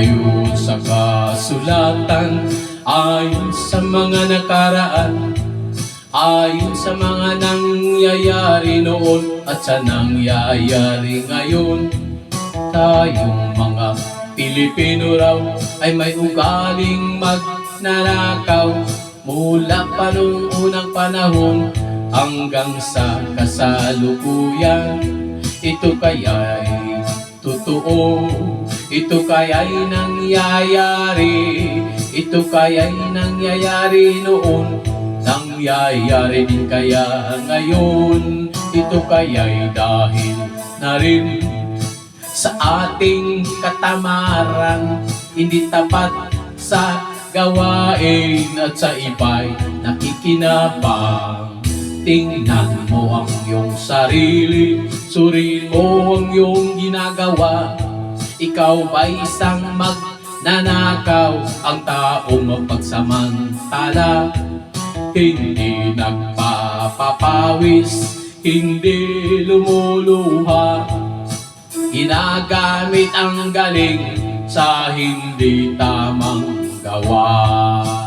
Ayon sa kasulatan. Ayon sa mga nakaraan Ayon sa mga nangyayari noon At sa nangyayari ngayon. Tayong mga Pilipino raw Ay may ugaling magnanakaw Mula pa noong unang panahon Hanggang sa kasalukuyan. Ito kaya'y totoo Ito kaya'y nangyayari. Ito kaya'y nangyayari noon. Nangyayari din kaya ngayon. Ito kaya'y dahil na rin Sa ating katamaran. Hindi tapat sa gawain At sa iba'y nakikinabang. Tingnan mo ang iyong sarili Suriin mo ang iyong ginagawa Ikaw ba isang magnanakaw? Ang taong mapagsamantala Hindi nagpapapawis Hindi lumuluha. Ginagamit ang galing Sa hindi tamang gawa